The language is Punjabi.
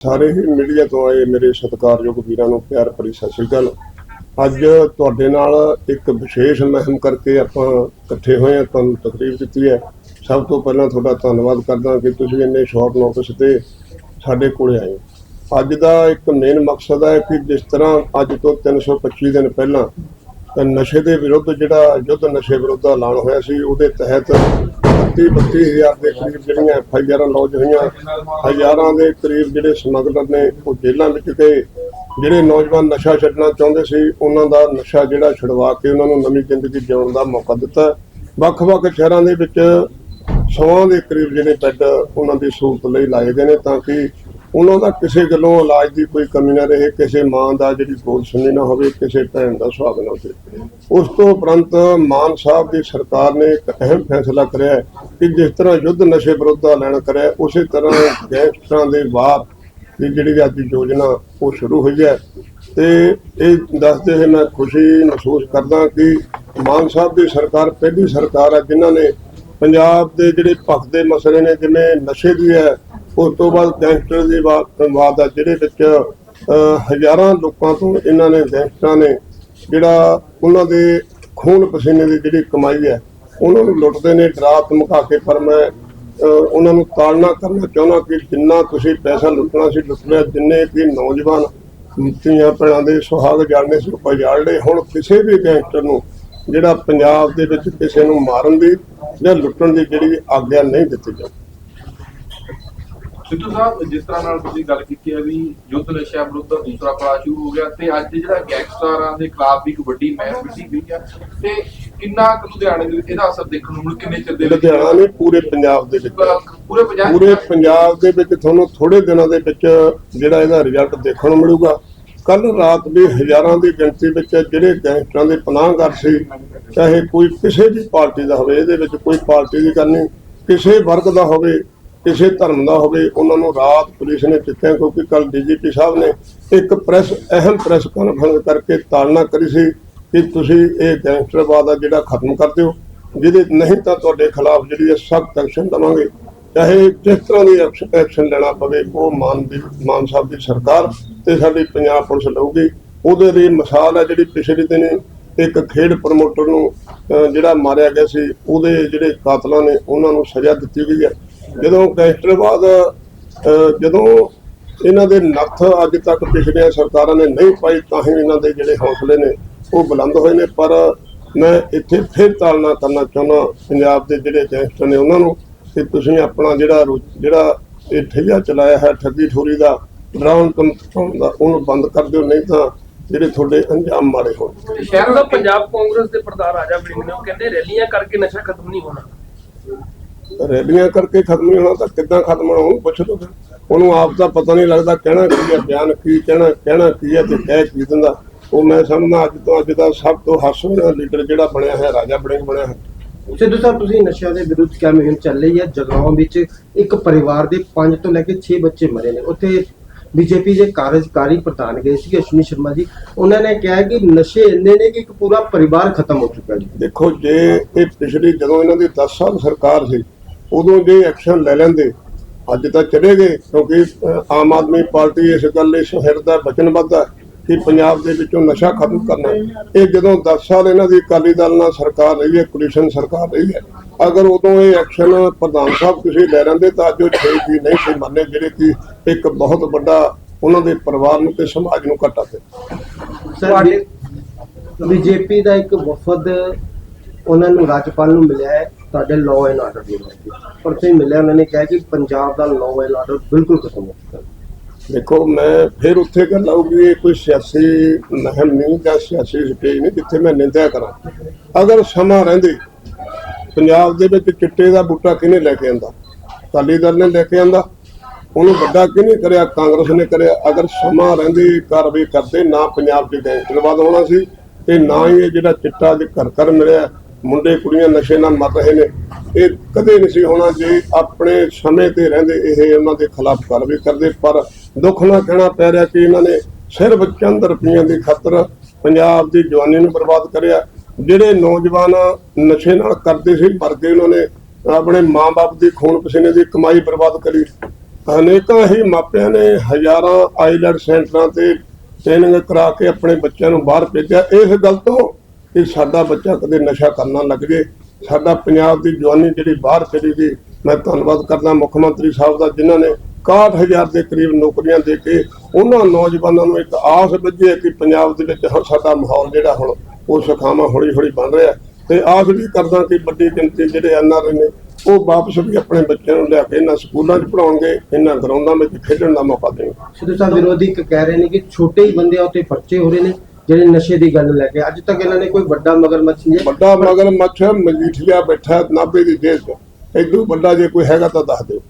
ਸਾਰੇ ਹੀ ਮੀਡੀਆ ਤੋਂ ਆਏ ਮੇਰੇ ਸਤਿਕਾਰਯੋਗ ਵੀਰਾਂ ਨੂੰ ਪਿਆਰ ਭਰੀ ਸਤਿ ਸ੍ਰੀ ਅਕਾਲ। ਅੱਜ ਤੁਹਾਡੇ ਨਾਲ ਇੱਕ ਵਿਸ਼ੇਸ਼ ਮਹਿਮ ਕਰਕੇ ਆਪਾਂ ਇਕੱਠੇ ਹੋਏ ਹਾਂ, ਤੁਹਾਨੂੰ ਤਕਰੀਬ ਦਿੱਤੀ ਹੈ। ਸਭ ਤੋਂ ਪਹਿਲਾਂ ਤੁਹਾਡਾ ਧੰਨਵਾਦ ਕਰਦਾ ਕਿ ਤੁਸੀਂ ਇੰਨੇ ਸ਼ਾਰਟ ਨੋਟਿਸ ਤੇ ਸਾਡੇ ਕੋਲ ਆਏ ਅੱਜ ਦਾ ਇੱਕ ਮੇਨ ਮਕਸਦ ਹੈ ਕਿ ਜਿਸ ਤਰ੍ਹਾਂ ਅੱਜ ਤੋਂ 325 ਦਿਨ ਪਹਿਲਾਂ ਨਸ਼ੇ ਦੇ ਵਿਰੁੱਧ ਜਿਹੜਾ ਯੁੱਧ ਨਸ਼ੇ ਵਿਰੁੱਧ ਐਲਾਨ ਹੋਇਆ ਸੀ, ਉਹਦੇ ਤਹਿਤ 30 32 ਹਜ਼ਾਰ ਦੇ ਕਰੀਬ ਜਿਹੜੀਆਂ ਐਫ ਆਈ ਆਰਾਂ ਲੌਜ ਹੋਈਆਂ ਹਜ਼ਾਰਾਂ ਦੇ ਕਰੀਬ ਜਿਹੜੇ ਸਮਗਲਰ ਨੇ, ਉਹ ਜੇਲ੍ਹਾਂ ਵਿੱਚ ਗਏ ਜਿਹੜੇ ਨੌਜਵਾਨ ਨਸ਼ਾ ਛੱਡਣਾ ਚਾਹੁੰਦੇ ਸੀ, ਉਹਨਾਂ ਦਾ ਨਸ਼ਾ ਜਿਹੜਾ ਛੁਡਵਾ ਕੇ ਉਹਨਾਂ ਨੂੰ ਨਵੀਂ ਜ਼ਿੰਦਗੀ ਜਿਉਣ ਦਾ ਮੌਕਾ ਦਿੱਤਾ। ਵੱਖ-ਵੱਖ ਸ਼ਹਿਰਾਂ ਦੇ ਵਿੱਚ ਸੌਆਂ ਦੇ ਕਰੀਬ ਜਿਹੜੇ ਬੈੱਡ ਉਹਨਾਂ ਦੀ ਸਹੂਲਤ ਲਈ ਲਾਏ ਗਏ ਨੇ ਤਾਂ ਕਿ ਉਹਨਾਂ ਦਾ ਕਿਸੇ ਗੱਲੋਂ ਇਲਾਜ ਦੀ ਕੋਈ ਕਮੀ ਨਾ ਰਹੇ, ਕਿਸੇ ਮਾਂ ਦਾ ਜਿਹੜੀ ਗੋਦ ਸੁਣੀ ਨਾ ਹੋਵੇ, ਕਿਸੇ ਭੈਣ ਦਾ ਸੁਹਾਗ ਨਾ ਹੋਵੇ। ਉਸ ਤੋਂ ਉਪਰੰਤ ਮਾਨ ਸਾਹਿਬ ਦੀ ਸਰਕਾਰ ਨੇ ਇੱਕ ਅਹਿਮ ਫੈਸਲਾ ਕਰਿਆ ਕਿ ਜਿਸ ਤਰ੍ਹਾਂ ਯੁੱਧ ਨਸ਼ੇ ਵਿਰੁੱਧ ਦਾ ਐਲਾਨ ਕਰਿਆ, ਉਸੇ ਤਰ੍ਹਾਂ ਗੈਂਗਸਟਰਾਂ ਦੇ ਵਾਰ ਦੀ ਜਿਹੜੀ ਅੱਜ ਯੋਜਨਾ, ਉਹ ਸ਼ੁਰੂ ਹੋਈ ਹੈ। ਤੇ ਇਹ ਦੱਸਦੇ ਹੋਏ ਮੈਂ ਖੁਸ਼ੀ ਮਹਿਸੂਸ ਕਰਦਾ ਕਿ ਮਾਨ ਸਾਹਿਬ ਦੀ ਸਰਕਾਰ, ਪਹਿਲੀ ਸਰਕਾਰ ਹੈ ਜਿਨ੍ਹਾਂ ਨੇ ਪੰਜਾਬ ਦੇ ਜਿਹੜੇ ਭਖਦੇ ਦੇ ਮਸਲੇ ਨੇ, ਜਿਵੇਂ ਨਸ਼ੇ ਦੀ ਹੈ, ਉਸ ਤੋਂ ਬਾਅਦ ਗੈਂਗਸਟਰ ਦੀ ਵਾ- ਵਾਰਦਾਤ ਆ ਜਿਹੜੇ ਵਿੱਚ ਹਜ਼ਾਰਾਂ ਲੋਕਾਂ ਤੋਂ ਇਹਨਾਂ ਨੇ ਗੈਂਗਸਟਰਾਂ ਨੇ ਜਿਹੜਾ ਉਹਨਾਂ ਦੇ ਖੂਨ ਪਸੀਨੇ ਦੀ ਜਿਹੜੀ ਕਮਾਈ ਹੈ ਉਹਨਾਂ ਨੂੰ ਲੁੱਟਦੇ ਨੇ, ਡਰਾ ਧਮਕਾ ਕੇ, ਪਰ ਮੈਂ ਉਹਨਾਂ ਨੂੰ ਤਾੜਨਾ ਕਰਨਾ ਚਾਹੁੰਦਾ ਕਿ ਜਿੰਨਾ ਤੁਸੀਂ ਪੈਸਾ ਲੁੱਟਣਾ ਸੀ ਲੁੱਟ ਲਿਆ ਜਿੰਨੇ ਕਿ ਨੌਜਵਾਨ ਧੀਆਂ ਭੈਣਾਂ ਦੇ ਸੁਹਾਗ ਜਾਣਨੇ ਸੀ ਉਹ ਹੁਣ ਕਿਸੇ ਵੀ ਗੈਂਗਸਟਰ ਨੂੰ ਜਿਹੜਾ ਪੰਜਾਬ ਦੇ ਵਿੱਚ ਕਿਸੇ ਨੂੰ ਮਾਰਨ ਦੀ ਜਾਂ ਲੁੱਟਣ ਦੀ ਜਿਹੜੀ ਆਗਿਆ ਨਹੀਂ ਦਿੱਤੀ ਜਾਂਦੀ। ਸਿੱਧੂ ਸਾਹਿਬ ਜਿਸ ਤਰ੍ਹਾਂ ਨਾਲ ਤੁਸੀਂ ਗੱਲ ਕੀਤੀ ਹੈ ਵੀ ਯੁੱਧ ਨਸ਼ਾ ਵਿਰੁੱਧ ਦਾ ਦੂਸਰਾ ਪੜਾਅ ਸ਼ੁਰੂ ਹੋ ਗਿਆ ਤੇ ਅੱਜ ਜਿਹੜਾ ਗੈਂਗਸਟਰਾਂ ਦੇ ਖਿਲਾਫ ਵੀ ਇੱਕ ਵੱਡੀ ਮਹਿਮ ਵਿੱਢੀ ਗਈ ਹੈ ਤੇ ਕਿੰਨਾ ਕੁ ਲੁਧਿਆਣੇ ਦੇ ਵਿੱਚ ਇਹਦਾ ਅਸਰ ਦੇਖਣ ਨੂੰ ਮਿਲ ਕਿੰਨੇ ਚਿਰ ਦੇ ਲੁਧਿਆਣਾ ਨੇ ਪੂਰੇ ਪੰਜਾਬ ਦੇ ਵਿੱਚ। ਪੂਰੇ ਪੰਜਾਬ ਪੂਰੇ ਪੰਜਾਬ ਦੇ ਵਿੱਚ ਤੁਹਾਨੂੰ ਥੋੜੇ ਦਿਨਾਂ ਦੇ ਵਿੱਚ ਜਿਹੜਾ ਇਹਦਾ ਰਿਜ਼ਲਟ ਦੇਖਣ ਨੂੰ ਮਿਲੂਗਾ। ਕੱਲ ਰਾਤ ਵੀ ਹਜ਼ਾਰਾਂ ਦੀ ਗਿਣਤੀ ਵਿੱਚ ਜਿਹੜੇ ਗੈਂਗਸਟਰਾਂ ਦੇ ਪਨਾਹਗਾਰ ਸੀ ਚਾਹੇ ਕੋਈ ਕਿਸੇ ਵੀ ਪਾਰਟੀ ਦਾ ਹੋਵੇ ਇਹਦੇ ਵਿੱਚ ਕੋਈ ਪਾਰਟੀ ਦੀ ਗੱਲ ਨਹੀਂ। ਕਿਸੇ ਵਰਗ ਦਾ ਹੋਵੇ ਕਿਸੇ ਧਰਮ ਦਾ ਹੋਵੇ, ਉਹਨਾਂ ਨੂੰ ਰਾਤ ਪੁਲਿਸ ਨੇ ਚੁੱਕਿਆ ਕਿਉਂਕਿ ਕੱਲ ਡੀਜੀਪੀ ਸਾਹਿਬ ਨੇ ਇੱਕ ਪ੍ਰੈਸ, ਅਹਿਮ ਪ੍ਰੈਸ ਕਾਨਫਰੰਸ ਕਰਕੇ ਤਾਲਨਾ ਕਰੀ ਸੀ ਕਿ ਤੁਸੀਂ ਇਹ ਗੈਂਗਸਟਰਵਾਦ ਆ ਜਿਹੜਾ ਖਤਮ ਕਰ ਦਿਓ। ਜਿਹਦੇ ਨਹੀਂ ਤਾਂ ਤੁਹਾਡੇ ਖਿਲਾਫ ਜਿਹੜੀ ਹੈ ਸਖਤ ਐਕਸ਼ਨ ਲਵਾਂਗੇ ਚਾਹੇ ਜਿਸ ਤਰ੍ਹਾਂ ਦੀ ਐਕਸ਼ਨ ਲੈਣਾ ਪਵੇ, ਉਹ ਮਾਨ ਦੀ, ਮਾਨ ਸਾਹਿਬ ਦੀ ਸਰਕਾਰ ਤੇ ਸਾਡੀ ਪੰਜਾਬ ਪੁਲਿਸ ਲਊਗੀ। ਉਹਦੇ ਲਈ ਮਿਸਾਲ ਹੈ ਜਿਹੜੀ ਪਿਛਲੇ ਦਿਨ ਇੱਕ ਖੇਡ ਪ੍ਰਮੋਟਰ ਨੂੰ ਜਿਹੜਾ ਮਾਰਿਆ ਗਿਆ ਸੀ, ਉਹਦੇ ਜਿਹੜੇ ਕਾਤਲਾਂ ਨੇ, ਉਹਨਾਂ ਨੂੰ ਸਜ਼ਾ ਦਿੱਤੀ ਗਈ ਹੈ। ਜਦੋਂ ਗੈਂਗਸਟਰਵਾਦ ਅਹ, ਜਦੋਂ ਇਹਨਾਂ ਦੇ ਨੱਥ ਅੱਜ ਤੱਕ ਪਿਛਲੀਆਂ ਸਰਕਾਰਾਂ ਨੇ ਨਹੀਂ ਪਾਈ ਤਾਂ ਹੀ ਇਹਨਾਂ ਦੇ ਜਿਹੜੇ ਹੌਸਲੇ ਨੇ ਉਹ ਬੁਲੰਦ ਹੋਏ ਨੇ। ਪਰ ਮੈਂ ਇੱਥੇ ਫਿਰ ਤਾਲਨਾ ਕਰਨਾ ਚਾਹੁੰਦਾ ਪੰਜਾਬ ਦੇ ਜਿਹੜੇ ਗੈਂਗਸਟਰ ਨੇ ਉਹਨਾਂ ਨੂੰ ਕਿ ਤੁਸੀਂ ਆਪਣਾ ਜਿਹੜਾ ਜਿਹੜਾ ਇਹ ਠਈਆ ਚਲਾਇਆ ਹੈ ਠੱਗੀ ਠੋਰੀ ਦਾ ਡਰਾਉਣ ਧਮਕਾਉਣ ਦਾ ਉਹਨੂੰ ਬੰਦ ਕਰ ਦਿਓ ਨਹੀਂ ਤਾਂ ਜਿਹੜੇ ਤੁਹਾਡੇ ਅੰਜਾਮ ਮਾੜੇ ਹੋਣ। ਸ਼ਹਿਰ ਦਾ ਪੰਜਾਬ ਕਾਂਗਰਸ ਦੇ ਪ੍ਰਧਾਨ ਰਾਜਾ ਵੜਿੰਗ ਨੇ ਉਹ ਕਹਿੰਦੇ ਰੈਲੀਆਂ ਕਰਕੇ ਨਸ਼ਾ ਖਤਮ ਨਹੀਂ ਹੋਣਾ। ਰੈਲੀਆਂ ਕਰਕੇ ਖਤਮ ਨਹੀਂ ਹੋਣਾ ਤਾਂ ਕਿੱਦਾਂ ਖਤਮ ਹੋਣਾ ਉਹਨੂੰ ਪੁੱਛ ਲਓ। ਉਹਨੂੰ ਆਪ ਦਾ ਪਤਾ ਨਹੀਂ ਲੱਗਦਾ ਕਹਿਣਾ ਕੀ ਹੈ ਬਿਆਨ ਕੀ ਕਹਿਣਾ ਕਹਿਣਾ ਕੀ ਹੈ ਤੇ ਕਹਿ ਕੀ ਦਿੰਦਾ। ਉਹ ਮੈਂ ਸਮਝਦਾ ਅੱਜ ਤੋਂ ਅੱਜ ਦਾ ਸਭ ਤੋਂ ਹਾਸੋ ਲੀਡਰ ਜਿਹੜਾ ਬਣਿਆ ਹੈ ਰਾਜਾ ਵੜਿੰਗ ਬਣਿਆ ਹੈ ਸਿੱਧੂ ਸਾਹਿਬ ਤੁਸੀਂ ਨਸ਼ਿਆਂ ਦੇ ਵਿਰੁੱਧ ਕਿਆ ਮੁਹਿੰਮ ਚੱਲ ਰਹੀ ਹੈ? ਜਗਰਾਉਂ ਵਿੱਚ ਇੱਕ ਪਰਿਵਾਰ ਦੇ 5 ਤੋਂ ਲੈ ਕੇ 6 ਬੱਚੇ ਮਰੇ ਨੇ। ਉੱਥੇ ਬੀਜੇਪੀ ਦੇ ਕਾਰਜਕਾਰੀ ਪ੍ਰਧਾਨ ਗਏ ਸੀ ਅਸ਼ਵਨੀ ਸ਼ਰਮਾ ਜੀ। ਉਹਨਾਂ ਨੇ ਕਿਹਾ ਕਿ ਨਸ਼ੇ ਇੰਨੇ ਨੇ ਕਿ ਇੱਕ ਪੂਰਾ ਪਰਿਵਾਰ ਖਤਮ ਹੋ ਚੁੱਕਾ ਜੀ ਦੇਖੋ ਜੇ ਇਹ ਪਿਛਲੀ ਜਦੋਂ ਇਹਨਾਂ ਦੀ 10 ਸਾਲ ਸਰਕਾਰ ਸੀ ਉਦੋਂ ਜੇ ਐਕਸ਼ਨ ਲੈ ਲੈਂਦੇ, ਅੱਜ ਤਾਂ ਚਲੇ ਗਏ, ਕਿਉਂਕਿ ਆਮ ਆਦਮੀ ਪਾਰਟੀ ਇਸ ਗੱਲ ਲਈ ਸੁਹਿਰਦ ਹੈ ਵਚਨਬੱਧ ਹੈ ਕਿ ਪੰਜਾਬ ਦੇ ਵਿੱਚੋਂ ਨਸ਼ਾ ਖਤਮ ਕਰਨਾ ਇਹ ਜਦੋਂ 10 ਸਾਲ ਇਹਨਾਂ ਦੀ ਅਕਾਲੀ ਦਲ ਨਾਲ ਸਰਕਾਰ ਰਹੀ ਹੈ ਕੋਲੀਸ਼ਨ ਸਰਕਾਰ ਰਹੀ ਹੈ, ਅਗਰ ਉਦੋਂ ਇਹ ਐਕਸ਼ਨ ਪ੍ਰਧਾਨ ਸਾਹਿਬ ਤੁਸੀਂ ਲੈ ਲੈਂਦੇ ਤਾਂ ਅੱਜ ਉਹ ਛੇ ਵੀ ਨਹੀਂ ਸੀ ਮੰਨੇ, ਜਿਹੜੇ ਕਿ ਇੱਕ ਬਹੁਤ ਵੱਡਾ ਉਹਨਾਂ ਦੇ ਪਰਿਵਾਰ ਨੂੰ ਤੇ ਸਮਾਜ ਨੂੰ ਘਾਟਾ ਪਿਆ ਬੀਜੇਪੀ ਦਾ ਇੱਕ ਵਫਦ ਉਹਨਾਂ ਨੂੰ ਰਾਜਪਾਲ ਨੂੰ ਮਿਲਿਆ ਹੈ। ਤੁਹਾਡੇ ਲਾਅ ਐਂਡ ਆਰਡਰ ਦੇ ਵਾਸਤੇ ਪਰ ਤੁਸੀਂ ਮਿਲਿਆ ਉਹਨਾਂ ਨੇ ਕਿਹਾ ਕਿ ਪੰਜਾਬ ਦਾ ਲਾਅ ਐਂਡ ਆਰਡਰ ਬਿਲਕੁਲ ਖਤਮ ਹੋ ਚੁੱਕਾ ਦੇਖੋ, ਮੈਂ ਫਿਰ ਉੱਥੇ ਗੱਲ ਆਊਗੀ ਇਹ ਕੋਈ ਸਿਆਸੀ ਮਹਿਮ ਨਹੀਂ ਜਾਂ ਸਿਆਸੀ ਸਟੇਜ ਨਹੀਂ, ਜਿੱਥੇ ਮੈਂ ਨਿੰਦਿਆ ਕਰਾਂ। ਅਗਰ ਸਮਾਂ ਰਹਿੰਦੇ, ਪੰਜਾਬ ਦੇ ਵਿੱਚ ਚਿੱਟੇ ਦਾ ਬੂਟਾ ਕਿਹਨੇ ਲੈ ਕੇ ਆਂਦਾ? ਅਕਾਲੀ ਦਲ ਨੇ ਲੈ ਕੇ ਆਂਦਾ। ਉਹਨੂੰ ਵੱਡਾ ਕਿਹਨੇ ਕਰਿਆ? ਕਾਂਗਰਸ ਨੇ ਕਰਿਆ। ਅਗਰ ਸਮਾਂ ਰਹਿੰਦੇ, ਕਾਰਵਾਈ ਕਰਦੇ, ਨਾ ਪੰਜਾਬ 'ਚ ਗੈਂਗਸਟਰਵਾਦ ਹੋਣਾ ਸੀ, ਤੇ ਨਾ ਹੀ ਇਹ ਜਿਹੜਾ ਚਿੱਟਾ ਅੱਜ ਘਰ ਘਰ ਮਿਲਿਆ ਮੁੰਡੇ ਕੁੜੀਆਂ ਨਸ਼ੇ ਨਾਲ ਮਰ ਰਹੇ ਨੇ। ਇਹ ਕਦੇ ਨਹੀਂ ਸੀ ਹੋਣਾ ਜੇ, ਆਪਣੇ ਸਮੇਂ ਤੇ ਰਹਿੰਦੇ ਇਹ ਉਹਨਾਂ ਦੇ ਖਿਲਾਫ ਕਾਰਵਾਈ ਕਰਦੇ, ਪਰ ਦੁੱਖ ਨਾਲ ਕਹਿਣਾ ਪੈ ਰਿਹਾ ਕਿ ਇਹਨਾਂ ਨੇ ਸਿਰਫ ਚੰਦ ਰੁਪਈਆਂ ਦੀ ਖਾਤਰ ਪੰਜਾਬ ਦੀ ਜਵਾਨੀ ਨੂੰ ਬਰਬਾਦ ਕਰਿਆ। ਜਿਹੜੇ ਨੌਜਵਾਨ ਨਸ਼ੇ ਨਾਲ ਕਰਦੇ ਸੀ ਮਰ ਉਹਨਾਂ ਨੇ ਆਪਣੇ ਮਾਪੇ ਦੀ ਖੂਨ ਪਸੀਨੇ ਦੀ ਕਮਾਈ ਬਰਬਾਦ ਕਰੀ। ਅਨੇਕਾਂ ਹੀ ਮਾਪਿਆਂ ਨੇ ਹਜ਼ਾਰਾਂ ਆਈਲੈਟ ਸੈਂਟਰਾਂ ਤੇ ਟ੍ਰੇਨਿੰਗ ਕਰਾ ਕੇ ਆਪਣੇ ਬੱਚਿਆਂ ਨੂੰ ਬਾਹਰ ਭੇਜਿਆ। ਇਸ ਗੱਲ ਤੋਂ ਕਿ ਸਾਡਾ ਬੱਚਾ ਕਦੇ ਨਸ਼ਾ ਕਰਨਾ ਲੱਗ ਜੇ ਸਾਡਾ ਪੰਜਾਬ ਦੀ ਜਵਾਨੀ ਜਿਹੜੀ ਬਾਹਰ ਚਲੀ ਗਈ ਮੈਂ ਧੰਨਵਾਦ ਕਰਦਾ ਮੁੱਖ ਮੰਤਰੀ ਸਾਹਿਬ ਦਾ, ਜਿਨ੍ਹਾਂ ਨੇ 61000 ਦੇ ਕਰੀਬ ਨੌਕਰੀਆਂ ਦੇ ਕੇ ਉਹਨਾਂ ਨੌਜਵਾਨਾਂ ਨੂੰ ਇੱਕ ਆਸ ਬੱਝੀ ਕਿ ਪੰਜਾਬ ਦੇ ਵਿੱਚ ਸਾਡਾ ਮਾਹੌਲ ਜਿਹੜਾ ਹੁਣ ਉਹ ਸੁਖਾਵਾਂ ਹੌਲੀ ਹੌਲੀ ਬਣ ਰਿਹਾ ਤੇ ਆਸ ਵੀ ਕਰਦਾ ਕਿ ਵੱਡੀ ਗਿਣਤੀ ਜਿਹੜੇ ਐਨਆਰਆਈ ਨੇ, ਉਹ ਵਾਪਸ ਵੀ ਆਪਣੇ ਬੱਚਿਆਂ ਨੂੰ ਲਿਆ ਕੇ ਇਹਨਾਂ ਸਕੂਲਾਂ 'ਚ ਪੜਾਉਣਗੇ ਇਹਨਾਂ ਗਰਾਊਂਡਾਂ ਵਿੱਚ ਖੇਡਣ ਦਾ ਮੌਕਾ ਦੇਣਗੇ। ਸਿੱਧੂ ਸਾਹਿਬ, ਵਿਰੋਧੀ ਕਹਿ ਰਹੇ ਨੇ ਕਿ ਛੋਟੇ ਹੀ ਬੰਦਿਆਂ ਉੱਤੇ ਪਰਚੇ ਹੋ ਰਹੇ ਨੇ। ਜਿਹੜੇ ਨਸ਼ੇ ਦੀ ਗੱਲ ਲੈ ਕੇ ਅੱਜ ਤੱਕ ਇਹਨਾਂ ਨੇ ਕੋਈ ਵੱਡਾ ਮਗਰਮੱਛ ਨਹੀਂ ਵੱਡਾ ਮਗਰ ਮੱਛ ਮਜੀਠੀਆ ਬੈਠਾ ਨਾਭੇ ਦੀ ਜੇਲ੍ਹ 'ਚ। ਇਦੋਂ ਵੱਡਾ ਜੇ ਕੋਈ ਹੈਗਾ ਤਾਂ ਦੱਸ ਦਿਓ।